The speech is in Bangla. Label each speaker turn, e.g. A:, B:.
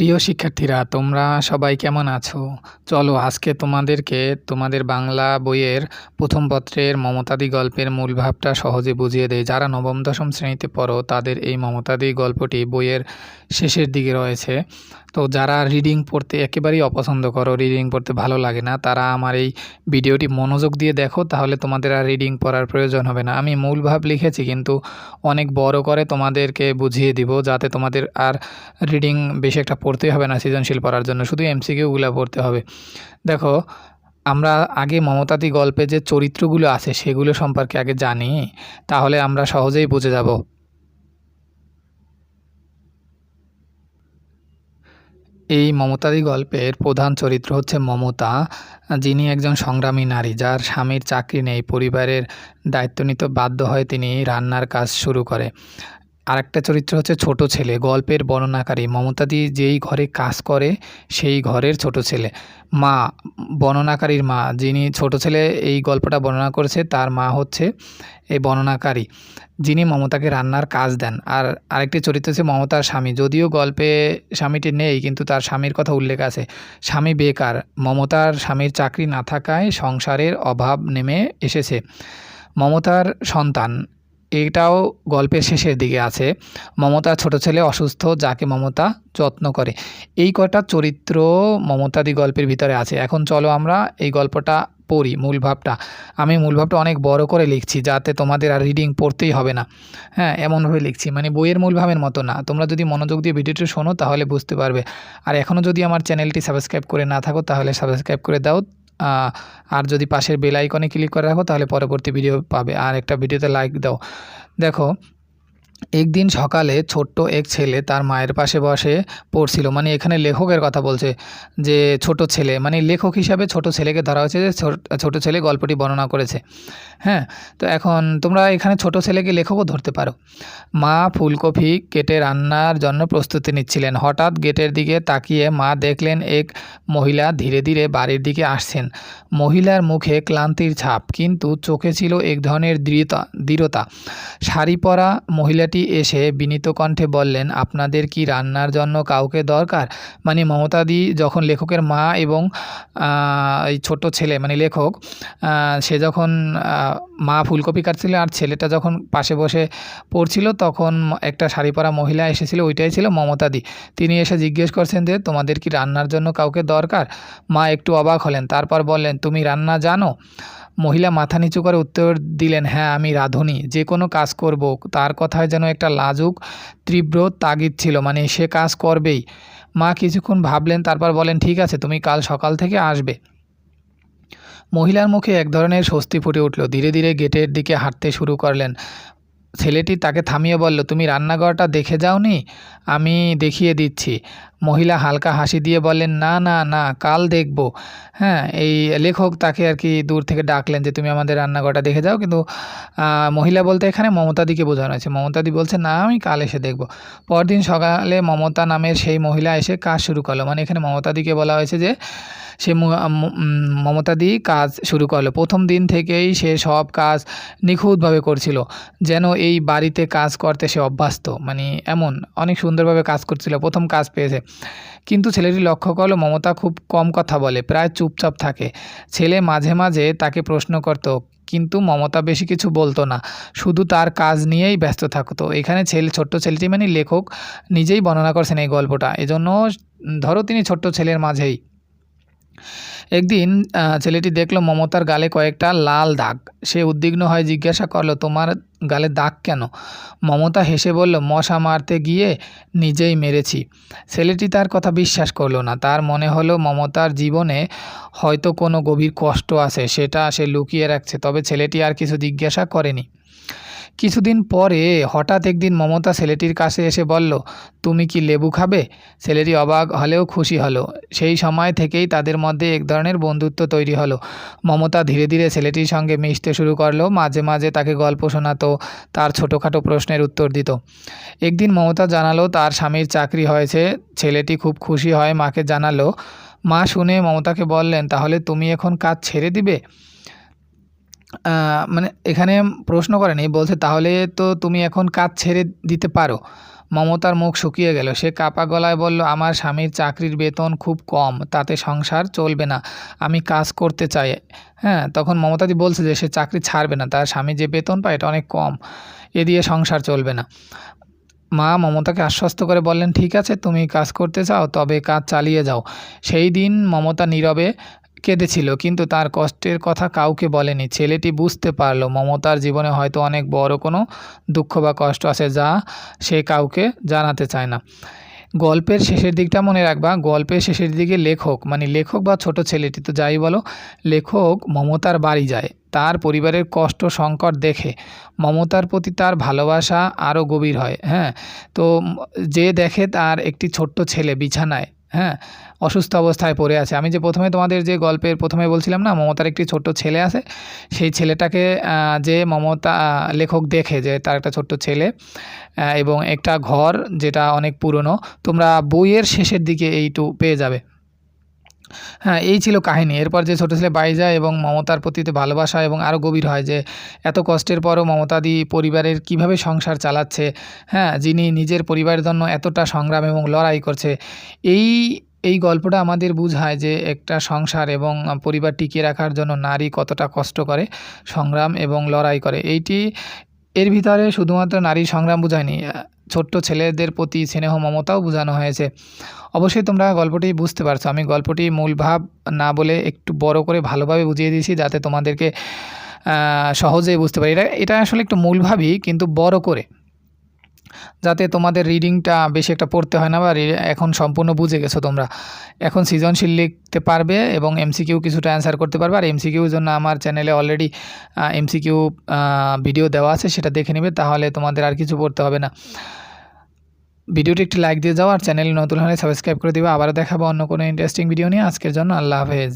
A: প্রিয় শিক্ষার্থীরা, তোমরা সবাই কেমন আছো? চলো আজকে তোমাদেরকে তোমাদের বাংলা বইয়ের প্রথম পত্রের মমতাদি গল্পের মূল ভাবটা সহজে বুঝিয়ে দেয় যারা নবম, দশম শ্রেণীতে পড়ো, তাদের এই মমতাদি গল্পটি বইয়ের শেষের দিকে রয়েছে। তো যারা রিডিং পড়তে একেবারেই অপছন্দ করো রিডিং পড়তে ভালো লাগে না, তারা আমার এই ভিডিওটি মনোযোগ দিয়ে দেখো, তাহলে তোমাদের আর রিডিং পড়ার প্রয়োজন হবে না। আমি মূল ভাব লিখেছি, কিন্তু অনেক বড় করে তোমাদেরকে বুঝিয়ে দিব, যাতে তোমাদের আর রিডিং বেশি একটা পড়তেই হবে না সৃজনশীল পড়ার জন্য, শুধু এমসিকিউগুলো পড়তে হবে। দেখো, আমরা আগে মমতাদি গল্পে যে চরিত্রগুলো আছে সেগুলো সম্পর্কে আগে জানি, তাহলে আমরা সহজেই বুঝে যাব। এই মমতাদি গল্পের প্রধান চরিত্র হচ্ছে মমতা, যিনি একজন সংগ্রামী নারী, যার স্বামীর চাকরি নেই, পরিবারের দায়িত্ব নিতে বাধ্য হয় তিনি রান্নার কাজ শুরু করে। আরেকটা চরিত্র হচ্ছে ছোট ছেলে। গল্পের বর্ণনাকারী। মমতাদি যেই ঘরে কাজ করে, সেই ঘরের ছোট ছেলে। মা, বর্ণনাকারীর মা। যিনি ছোট ছেলে, এই গল্পটা বর্ণনা করেছে, তার মা হচ্ছে এই বর্ণনাকারী। যিনি মমতাকে রান্নার কাজ দেন। আর আরেকটি চরিত্র হচ্ছে মমতার স্বামী। যদিও গল্পে স্বামীটি নেই, কিন্তু তার স্বামীর কথা উল্লেখ আছে। স্বামী বেকার। মমতার স্বামীর চাকরি না থাকায় সংসারের অভাব নেমে এসেছে। মমতার সন্তান। এটাও গল্পের শেষের দিকে আছে। মমতার ছোট ছেলে অসুস্থ, যাকে মমতা যত্ন করে। এই কটা চরিত্র মমতাদি গল্পের ভিতরে আছে। এখন চলো আমরা এই গল্পটা পড়ি, মূল ভাবটা। আমি মূল ভাবটা অনেক বড় করে লিখছি, যাতে তোমাদের আর রিডিং পড়তেই হবে না। হ্যাঁ এমনভাবে লিখছি মানে বইয়ের মূল ভাবের মতো না। তোমরা যদি মনোযোগ দিয়ে ভিডিওটি শোনো, তাহলে বুঝতে পারবে। আর এখনও যদি আমার চ্যানেলটি সাবস্ক্রাইব করে না থাকো, তাহলে সাবস্ক্রাইব করে দাও। আর যদি পাশের বেল আইকনে ক্লিক করে রাখো, তাহলে পরবর্তী ভিডিও পাবে। আর একটা ভিডিওতে লাইক দাও। দেখো একদিন সকালে ছোট্ট এক ছেলে তার মায়ের পাশে বসে পড়ছিল। মানে এখানে লেখকের কথা বলছে যে, ছোট ছেলে। মানে লেখক হিসাবে ছোট ছেলেকে ধরা হয়েছে যে, ছোট ছেলে গল্পটি বর্ণনা করেছে। হ্যাঁ তো এখন তোমরা এখানে ছোট ছেলেকে লেখকও ধরতে পারো। মা ফুলকপি কেটে রান্নার জন্য প্রস্তুতি নিচ্ছিলেন। হঠাৎ গেটের দিকে তাকিয়ে মা দেখলেন এক মহিলা ধীরে ধীরে বাড়ির দিকে আসছেন। মহিলার মুখে ক্লান্তির ছাপ, কিন্তু চোখে ছিল এক ধরনের দৃঢ়তা দৃঢ়তা। শাড়ি পরা মহিলাটি এসে বিনীত কণ্ঠে বললেন, আপনাদের কি রান্নার জন্য কাউকে দরকার? মানে মমতাদি যখন লেখকের মা এবং এই ছোট ছেলে মানে লেখক সে যখন মা ফুলকপি কাটছিল আর ছেলেটা যখন পাশে বসে পড়ছিল, তখন একটা শাড়ি পরা মহিলা এসেছিল, ওইটাই ছিল মমতাদি। তিনি এসে জিজ্ঞেস করছেন যে, তোমাদের কি রান্নার জন্য কাউকে দরকার? মা একটু অবাক হলেন, তারপর বললেন, তুমি রান্না জানো? মহিলা মাথা নিচু করে উত্তর দিলেন হ্যাঁ আমি রাঁধুনি। যে কোনো কাজ করব। তার কথায় যেন একটা লাজুক, তীব্র তাগিদ ছিল। মানে সে কাজ করবেই। মা কিছুক্ষণ ভাবলেন, তারপর বলেন, ঠিক আছে, তুমি কাল সকাল থেকে আসবে। মহিলার মুখে এক ধরনের স্বস্তি ফুটে উঠল। ধীরে ধীরে গেটের দিকে হাঁটতে শুরু করলেন। ছেলেটি তাকে থামিয়ে বলল, তুমি রান্নাঘরটা দেখে যাওনি? আমি দেখিয়ে দিচ্ছি। মহিলা হালকা হাসি দিয়ে বললেন, না না না, কাল দেখব। হ্যাঁ এই লেখক তাকে আর কি দূর থেকে ডাকলেন যে, তুমি আমাদের রান্নাঘরটা দেখে যাও। কিন্তু মহিলা বলতে এখানে মমতাদিকে বোঝানো হয়েছে। মমতাদি বলছে, না, আমি কাল এসে দেখব। পরদিন সকালে মমতা নামের সেই মহিলা এসে কাজ শুরু করল। মানে এখানে মমতাদিকে বলা হয়েছে যে, সে মমতাদি কাজ শুরু করল। প্রথম দিন থেকেই সে সব কাজ নিখুঁতভাবে করছিল, যেন এই বাড়িতে কাজ করতে সে অভ্যস্ত। মানে এমন, অনেক সুন্দরভাবে কাজ করছিল। প্রথম কাজ পেয়েছে। কিন্তু ছেলেটি লক্ষ্য করল মমতা খুব কম কথা বলে, প্রায় চুপচাপ থাকে। ছেলে মাঝে মাঝে তাকে প্রশ্ন করত, কিন্তু মমতা বেশি কিছু বলতো না, শুধু তার কাজ নিয়েই ব্যস্ত থাকতো। এখানে ছেলে, ছোট্ট ছেলেটি মানে লেখক নিজেই বর্ণনা করছেন এই গল্পটা। এজন্য ধরো তিনি ছোট্ট ছেলের মাঝেই। একদিন ছেলেটি দেখল মমতার গালে কয়েকটা লাল দাগ। সে উদ্বিগ্ন হয়ে জিজ্ঞাসা করল, তোমার গালে দাগ কেন? মমতা হেসে বলল, মশা মারতে গিয়ে নিজেই মেরেছি। ছেলেটি তার কথা বিশ্বাস করল না। তার মনে হলো মমতার জীবনে হয়তো কোনো গভীর কষ্ট আছে, সেটা সে লুকিয়ে রাখছে। তবে ছেলেটি আর কিছু জিজ্ঞাসা করেনি। কিছুদিন পরে হঠাৎ একদিন মমতা ছেলেটির কাছে এসে বলল, তুমি কি লেবু খাবে? ছেলেটি অবাক হলেও খুশি হলো। সেই সময় থেকেই তাদের মধ্যে এক ধরনের বন্ধুত্ব তৈরি হলো। মমতা ধীরে ধীরে ছেলেটির সঙ্গে মিশতে শুরু করল, মাঝে মাঝে তাকে গল্প শোনাতো, তার ছোটোখাটো প্রশ্নের উত্তর দিত। একদিন মমতা জানালো, তার স্বামীর চাকরি হয়েছে। ছেলেটি খুব খুশি হয় মাকে জানালো, মা শুনে মমতাকে বললেন, তাহলে তুমি এখন কাজ ছেড়ে দিবে? মানে এখানে প্রশ্ন করেনি, বলছে তাহলে তো তুমি এখন কাজ ছেড়ে দিতে পারো। মমতার মুখ শুকিয়ে গেল। সে কাপা গলায় বলল, আমার স্বামীর চাকরির বেতন খুব কম, তাতে সংসার চলবে না, আমি কাজ করতে চাই। হ্যাঁ তখন মমতাদি বলছে যে সে চাকরি ছাড়বে না, তার স্বামী যে বেতন পায় এটা অনেক কম, এ দিয়ে সংসার চলবে না। মা মমতাকে আশ্বস্ত করে বললেন, ঠিক আছে, তুমি কাজ করতে চাও, তবে কাজ চালিয়ে যাও। সেই দিন মমতা নীরবে কেঁদেছিল, কিন্তু তার কষ্টের কথা কাউকে বলেনি। ছেলেটি বুঝতে পারল, মমতার জীবনে হয়তো অনেক বড় কোনো দুঃখ বা কষ্ট আছে যা সে কাউকে জানাতে চায় না। গল্পের শেষের দিকটা মনে রাখবা। গল্পের শেষের দিকে লেখক মানে লেখক বা ছোট ছেলেটি তো যাই বলো, লেখক মমতার বাড়ি যায়। তার পরিবারের কষ্ট, সংকট দেখে মমতার প্রতি তার ভালোবাসা আরও গভীর হয় হ্যাঁ? তো যে দেখে তার একটি ছোট্ট ছেলে বিছানায় হ্যাঁ অসুস্থ অবস্থায় পড়ে আছে। আমি যে প্রথমে তোমাদের যে গল্পের প্রথমে বলছিলাম না, মমতার একটি ছোট্ট ছেলে আছে, সেই ছেলেটাকে যে মমতা লেখক দেখে যে তার একটা ছোট্ট ছেলে এবং একটা ঘর যেটা অনেক পুরনো, তোমরা বইয়ের শেষের দিকে এইটু পেয়ে যাবে। হ্যাঁ এই ছিল কাহিনী। এরপর যে ছোটো ছেলে যায় এবং মমতার প্রতি ভালোবাসা এবং আরও গভীর হয় যে এত কষ্টের পরও মমতাদি পরিবারের কীভাবে সংসার চালাচ্ছে হ্যাঁ যিনি নিজের পরিবারের জন্য এতটা সংগ্রাম এবং লড়াই করছে, এই এই গল্পটা আমাদের বুঝায় যে একটা সংসার এবং পরিবার টিকিয়ে রাখার জন্য নারী কতটা কষ্ট করে সংগ্রাম এবং লড়াই করে। এইটি এর ভিতরে শুধুমাত্র নারী সংগ্রাম বোঝায়নি ছোট্ট ছেলেদের প্রতি স্নেহ মমতাও বোঝানো হয়েছে। অবশ্যই তোমরা গল্পটি বুঝতে পারছ। আমি গল্পটি মূল ভাব না বলে একটু বড় করে ভালোভাবে বুঝিয়ে দিয়েছি যাতে তোমাদেরকে সহজেই বুঝতে পারি। এটা এটা আসলে একটু মূলভাবই কিন্তু বড় করে। যাতে তোমাদের রিডিংটা বেশি একটা পড়তে হয় না বা এখন সম্পূর্ণ বুঝে গেছো তোমরা। এখন সৃজনশীল লিখতে পারবে এবং এমসিকিউ কিছুটা অ্যান্সার করতে পারবে। আর এমসিকিউর জন্য আমার চ্যানেলে অলরেডি এমসিকিউ ভিডিও দেওয়া আছে, সেটা দেখে নেবে, তাহলে তোমাদের আর কিছু পড়তে হবে না। ভিডিওটি একটি লাইক দিয়ে যাও, আর চ্যানেল নতুন হলে সাবস্ক্রাইব করে দিবে। আবারও দেখাবো অন্য কোনো ইন্টারেস্টিং ভিডিও নিয়ে। আজকের জন্য আল্লাহ হাফেজ।